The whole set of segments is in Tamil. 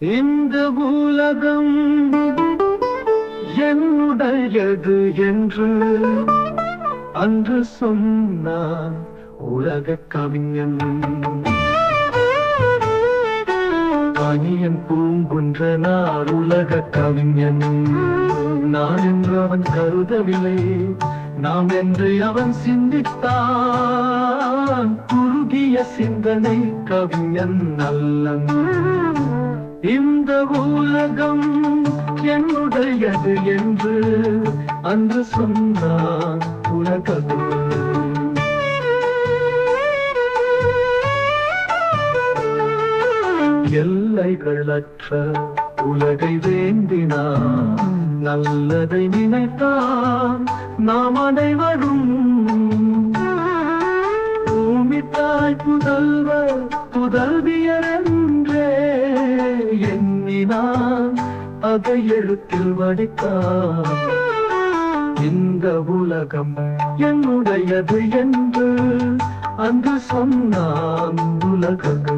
இந்த உலகம் என்னுடையது என்று அன்று சொன்னான் உலக கவிஞன். பனியன் பூங்குன்றனார் உலக கவிஞன். நான் என்று அவன் கருதவில்லை நாம் என்று அவன் சிந்தித்தான். குறுகிய சிந்தனை கவிஞன் நல்லன் இந்த உலகம் என்னுடையது என்று அன்று சொன்னான் உலகம். எல்லைகளற்ற உலகை வேண்டினான் நல்லதை நினைத்தான் நாம் அனைவரும். பூமி தாய் புதல்வர் நான் அதை எழுத்தில் வடித்தான். இந்த உலகம் என்னுடையது என்று அங்கு சொன்னான் உலகம்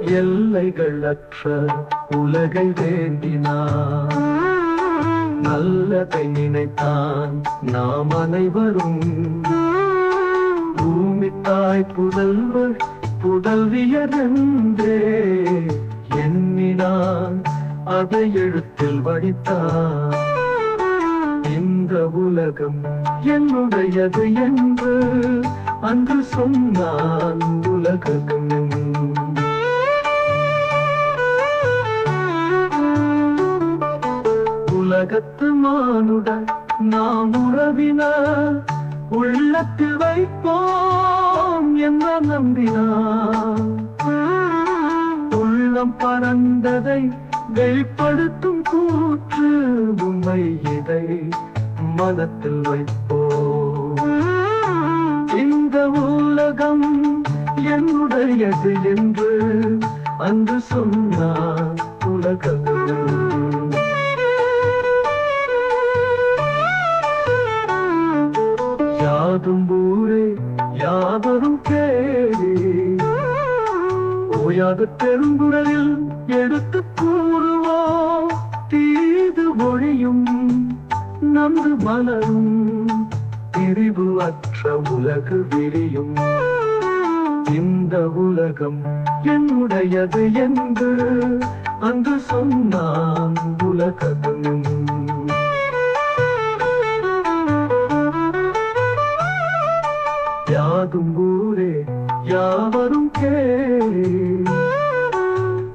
எல்லைகள் அற்ற உலகை வேண்டினான். நல்லதை நினைத்தான் நாம் அனைவரும். பூமி புதல்வர் புதல்வியரன்றே. எண்ணினான் அதை எழுத்தில் வடித்தான். இந்த உலகம் என்னுடையது என்று அன்று சொன்னான் உலகம் உலகத்து மானுடன் நாம் உறவினார். உள்ளத்து வைப்போம் என்ற நம்பினான் உள்ளம் பறந்ததை வெளிப்படுத்தும் கூற்று உண்மை இதை மனத்தில் வைப்போம். இந்த உலகம் என்னுடையது என்று அன்று சொன்னார் உலகம் யாதும் ஊரே யாவரும் கேளே. ஓயாத பெருங்குரலில் எடுத்து கூறுவோம் தீது ஒழியும் நந்து மலரும். பிரிவு அற்ற உலகு விரியும். இந்த உலகம் என்னுடையது என்று அன்று சொன்னான் உலகம் யாதும் யாவரும் கேளே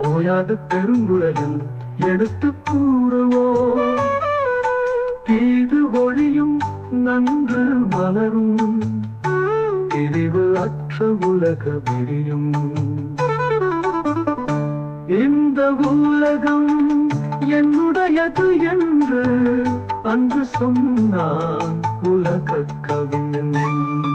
ஓயாத பெருங்குழலில் எடுத்து கூறுவோம். தீது ஒழியும் நன்று மலரும். பிரிவு அற்ற உலக விரியும். இந்த உலகம் என்னுடையது என்று அன்று சொன்னான் உலக கவிஞன்.